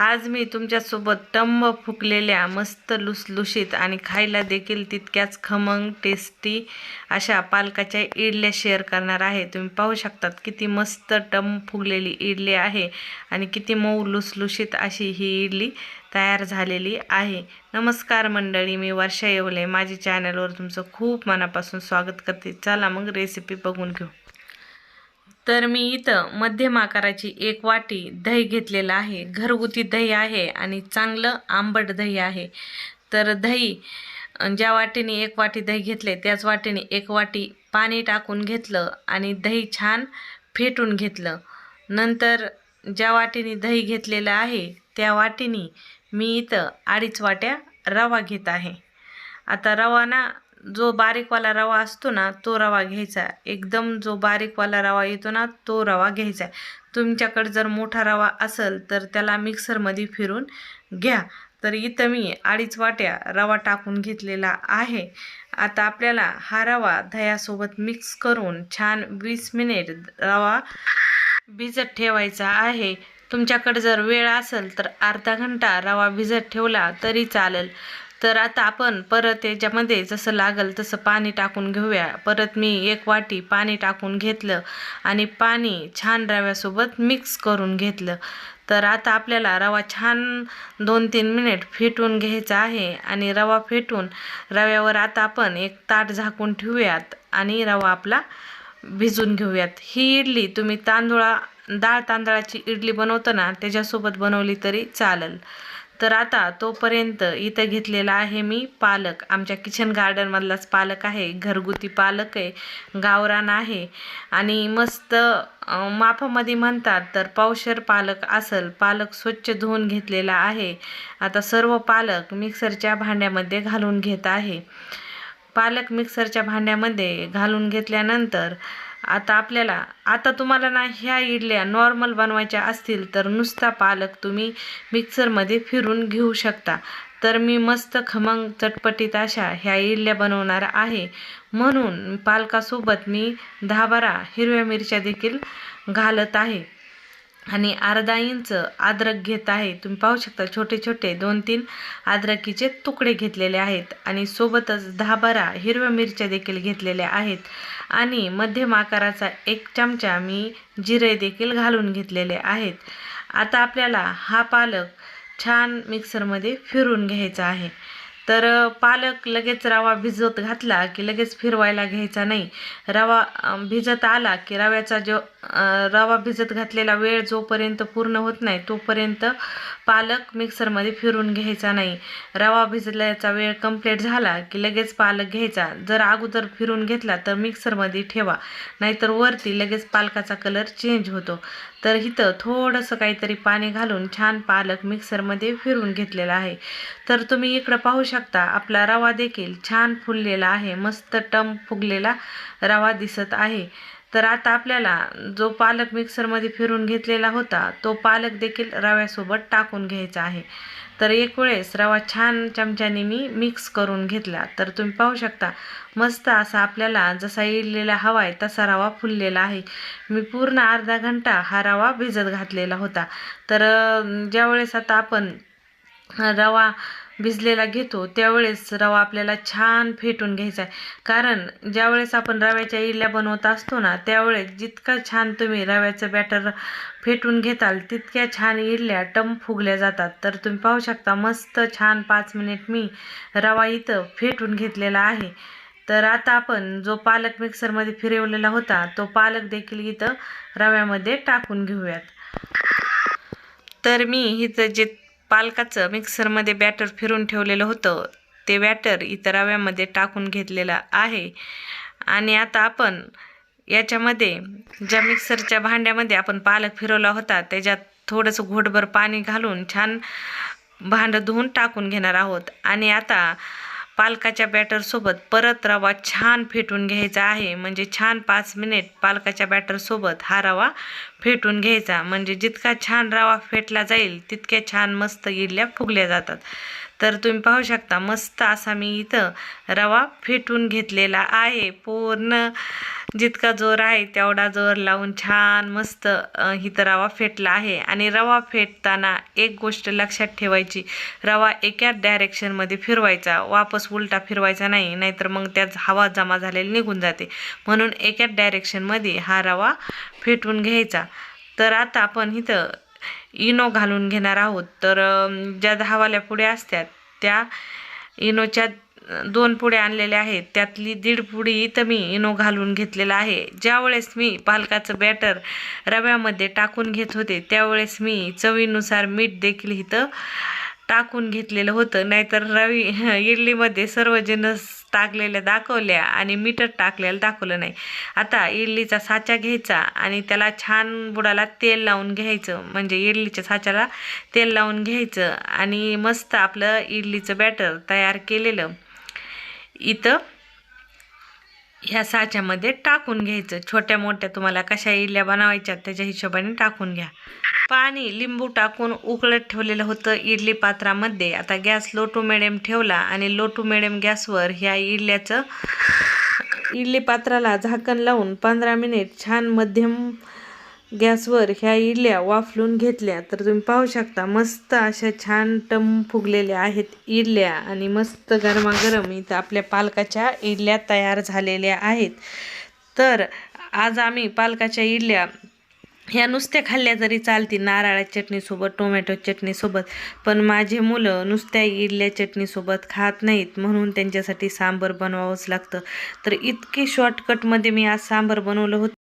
आज मी तुमच्यासोबत टंब फुकलेल्या मस्त लुसलुशीत आणि खायला देखील तितक्याच खमंग टेस्टी अशा पालकाच्या इडल्या शेअर करणार आहे. तुम्ही पाहू शकतात किती मस्त टम फुगलेली इडली आहे आणि किती मऊ लुसलुशीत अशी ही इडली तयार झालेली आहे. नमस्कार मंडळी मी वर्षा येवले. माझी चॅनलवर तुमचं खूप मनापासून स्वागत करते. चला मग रेसिपी बघून घेऊ. तर मी इथं मध्यम आकाराची एक वाटी दही घेतलेलं आहे. घरगुती दही आहे आणि चांगलं आंबट दही आहे. तर दही ज्या वाटीने एक वाटी दही घेतले त्याच वाटीने एक वाटी पाणी टाकून घेतलं आणि दही छान फेटून घेतलं. नंतर ज्या वाटीने दही घेतलेलं आहे त्या वाटीने मी इथं अडीच वाट्या रवा घेत आहे. आता रवा ना जो बारीकवाला रवा असतो ना तो रवा घ्यायचा. एकदम जो बारीकवाला रवा येतो ना तो रवा घ्यायचा. तुमच्याकडे जर मोठा रवा असेल तर त्याला मिक्सरमध्ये फिरून घ्या. तर इथं मी अडीच वाट्या रवा टाकून घेतलेला आहे. आता आपल्याला हा रवा दह्यासोबत मिक्स करून छान वीस मिनिट रवा भिजत ठेवायचा आहे. तुमच्याकडे जर वेळ असेल तर अर्धा घंटा रवा भिजत ठेवला तरी चालेल. तर आता आपण परत याच्यामध्ये जसं लागल तसं पाणी टाकून घेऊया. परत मी एक वाटी पाणी टाकून घेतलं आणि पाणी छान रव्यासोबत मिक्स करून घेतलं. तर आता आपल्याला रवा छान दोन तीन मिनिट फेटून घ्यायचा आहे आणि रवा फेटून रव्यावर आता आपण एक ताट झाकून ठेवूयात आणि रवा आपला भिजून घेऊयात. ही इडली तुम्ही तांदूळा डाळ तांदळाची इडली बनवताना त्याच्यासोबत बनवली तरी चालेल. तर आता तोपर्यंत इथं घेतलेला आहे मी पालक. आमच्या किचन गार्डनमधलाच पालक आहे. घरगुती पालक आहे. गावरान आहे. आणि मस्त अं, मापामध्ये म्हणतात तर पावशर पालक असल पालक स्वच्छ धुवून घेतलेला आहे. आता सर्व पालक मिक्सरच्या भांड्यामध्ये घालून घेत आहे. पालक मिक्सरच्या भांड्यामध्ये घालून घेतल्यानंतर आता आपल्याला आता तुम्हाला ना ह्या इडल्या नॉर्मल बनवायच्या असतील तर नुसता पालक तुम्ही मिक्सरमध्ये फिरून घेऊ शकता. तर मी मस्त खमंग चटपटीत अशा ह्या इडल्या बनवणार आहे. म्हणून पालकासोबत मी दहा बारा हिरव्या मिरच्या देखील घालत आहे. आणि अर्धा इंच अद्रक घेत आहे. तुम्ही पाहू शकता छोटे छोटे दोन तीन अद्रकीचे तुकडे घेतलेले आहेत आणि सोबतच दहा बारा हिरव्या मिरच्या देखील घेतलेल्या आहेत. आणि मध्यम आकाराचा एक चमचा मी जिरे देखील घालून घेतलेले आहेत. आता आपल्याला हा पालक छान मिक्सरमध्ये फिरून घ्यायचा आहे. तर पालक लगेच रवा भिजत घातला की लगेच फिरवायला घ्यायचा नाही. रवा भिजत आला की रव्याचा जो रवा भिजत घातलेला वेळ जोपर्यंत पूर्ण होत नाही तोपर्यंत पालक मिक्सरमध्ये फिरून घ्यायचा नाही. रवा भिजल्याचा वेळ कंप्लीट झाला की लगेच पालक घ्यायचा. जर अगोदर फिरून घेतला तर मिक्सरमध्ये ठेवा नाहीतर वरती लगेच पालकाचा कलर चेंज होतो. तर इथं थोडंसं काहीतरी पाणी घालून छान पालक मिक्सरमध्ये फिरून घेतलेला आहे. तर तुम्ही इकडं पाहू शकता आपला रवा देखील छान फुललेला आहे. मस्त टम फुगलेला रवा दिसत आहे. तर आता आपल्याला जो पालक मिक्सरमध्ये फिरून घेतलेला होता तो पालक देखील रव्यासोबत टाकून घ्यायचा आहे. तर एक वेळेस रवा छान चमच्याने मी मिक्स करून घेतला. तर तुम्ही पाहू शकता मस्त असा आपल्याला जसा इडलेला हवा आहे तसा रवा फुललेला आहे. मी पूर्ण अर्धा घंटा हा रवा भिजत घातलेला होता. तर ज्यावेळेस आता आपण रवा भिजलेला घेतो त्यावेळेस रवा आपल्याला छान फेटून घ्यायचा आहे. कारण ज्यावेळेस आपण रव्याच्या इडल्या बनवत असतो ना त्यावेळेस जितका छान तुम्ही रव्याचं बॅटर फेटून घेताल तितक्या छान इडल्या टम फुगल्या जातात. तर तुम्ही पाहू शकता मस्त छान पाच मिनिट मी रवा इथं फेटून घेतलेला आहे. तर आता आपण जो पालक मिक्सरमध्ये फिरवलेला होता तो पालक देखील इथं रव्यामध्ये टाकून घेऊयात. तर मी इथं जे पालकाचं मिक्सरमध्ये बॅटर फिरून ठेवलेलं होतं. ते बॅटर इतर रव्यामध्ये टाकून घेतलेलं आहे. आणि आता आपण याच्यामध्ये ज्या मिक्सरच्या भांड्यामध्ये आपण पालक फिरवला होता त्याच्यात थोडंसं घोटभर पाणी घालून छान भांडं धुवून टाकून घेणार आहोत. आणि आता पालकाच्या बॅटरसोबत परत रवा छान फेटून घ्यायचा आहे. म्हणजे छान पाच मिनिट पालकाच्या बॅटरसोबत हा रवा फेटून घ्यायचा. म्हणजे जितका छान रवा फेटला जाईल तितक्या छान मस्त इडल्या फुगल्या जातात. तर तुम्ही पाहू शकता मस्त असा मी इथं रवा फेटून घेतलेला आहे. पूर्ण जितका जोर आहे तेवढा जोर लावून छान मस्त इथं रवा फेटला आहे. आणि रवा फेटताना एक गोष्ट लक्षात ठेवायची रवा एका डायरेक्शनमध्ये फिरवायचा वापस उलटा फिरवायचा नाही नाहीतर मग त्यात हवा जमा झालेली निघून जाते. म्हणून एकाच डायरेक्शनमध्ये हा रवा फेटून घ्यायचा. तर आता आपण इथं इनो घालून घेणार आहोत. तर ज्या दहावाल्या पुड्या असतात त्या इनोच्या दोन पुड्या आणलेल्या आहेत. त्यातली दीड पुडी इथं मी इनो घालून घेतलेला आहे. ज्यावेळेस मी पालकाचं बॅटर रव्यामध्ये टाकून घेत होते त्यावेळेस मी चवीनुसार मीठ देखील इथं टाकून घेतलेलं होतं. नाहीतर रवी इडलीमध्ये सर्व जिन्नस टाकलेल्या दाखवल्या आणि मीटर टाकलेलं दाखवलं नाही. आता इडलीचा साचा घ्यायचा आणि त्याला छान बुडाला तेल लावून घ्यायचं. म्हणजे इडलीच्या साच्याला तेल लावून घ्यायचं आणि मस्त आपलं इडलीचं बॅटर तयार केलेलं. इथं ह्या साच्यामध्ये टाकून घ्यायचं. छोट्या मोठ्या तुम्हाला कशा इडल्या बनवायच्या त्याच्या हिशोबाने टाकून घ्या. पाणी लिंबू टाकून उकळत ठेवलेलं होतं इडली पात्रामध्ये. आता गॅस लो टू मिडियम ठेवला आणि लो टू मिडियम गॅसवर ह्या इडल्याचं इडली पात्राला झाकण लावून पंधरा मिनिट छान मध्यम गॅसवर ह्या इडल्या वाफलून घेतल्या. तर तुम्ही पाहू शकता मस्त अशा छान टम फुगलेल्या आहेत इडल्या आणि मस्त गरमागरम इथं आपल्या पालकाच्या इडल्या तयार झालेल्या आहेत. तर आज आम्ही पालकाच्या इडल्या ह्या नुसत्या खाल्ल्या तरी चालतील नारळा चटणीसोबत टोमॅटो चटणीसोबत पण माझे मुलं नुसत्या इडल्या चटणीसोबत खात नाहीत म्हणून त्यांच्यासाठी सांबर बनवावंच लागतं. तर इतके शॉर्टकटमध्ये मी आज सांबर बनवलं होतं.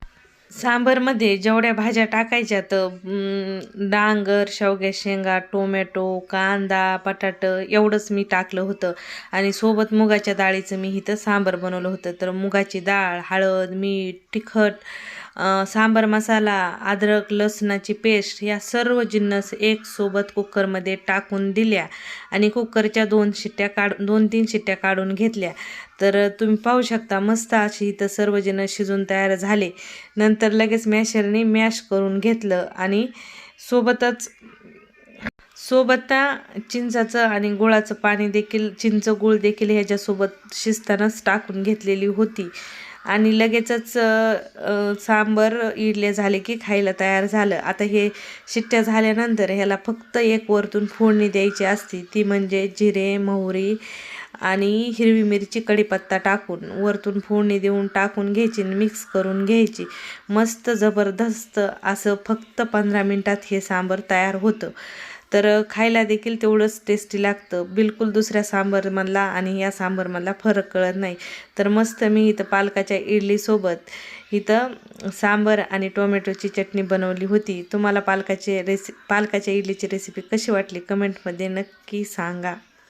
सांबरमध्ये जेवढ्या भाज्या टाकायच्या तर डांगर शेवग्या शेंगा टोमॅटो कांदा बटाटं एवढंच मी टाकलं होतं. आणि सोबत मुगाच्या डाळीचं मी इथं सांबर बनवलं होतं. तर मुगाची डाळ हळद मीठ तिखट सांबर मसाला अद्रक लसणाची पेस्ट या सर्व जिन्नस एक सोबत कुकरमध्ये टाकून दिल्या आणि कुकरच्या दोन शिट्ट्या काढून दोन तीन शिट्ट्या काढून घेतल्या. तर तुम्ही पाहू शकता मस्त अशी इथं सर्व जिन्नस शिजून तयार झाले. नंतर लगेच मॅशरने मॅश करून घेतलं आणि सोबतच सोबत चिंचाचं आणि गुळाचं पाणी देखील चिंच गुळ देखील ह्याच्यासोबत शिजतानाच टाकून घेतलेली होती. आणि लगेचच सांबर इडले झाले की खायला तयार झालं. आता हे शिट्ट्या झाल्यानंतर ह्याला फक्त एक वरतून फोडणी द्यायची असते. ती म्हणजे जिरे मोहरी आणि हिरवी मिरची कढीपत्ता टाकून वरतून फोडणी देऊन टाकून घ्यायची आणि मिक्स करून घ्यायची. मस्त जबरदस्त असं फक्त पंधरा मिनटात हे सांबर तयार होतं. तर खायला देखील तेवढंच टेस्टी लागतं. बिलकुल दुसऱ्या सांबारमधला आणि या सांबारमधला फरक कळत नाही. तर मस्त मी इथं पालकाच्या इडलीसोबत इथं सांबर आणि टोमॅटोची चटणी बनवली होती. तुम्हाला पालकाचे रेसि पालकाच्या इडलीची रेसिपी कशी वाटली? कमेंटमध्ये नक्की सांगा.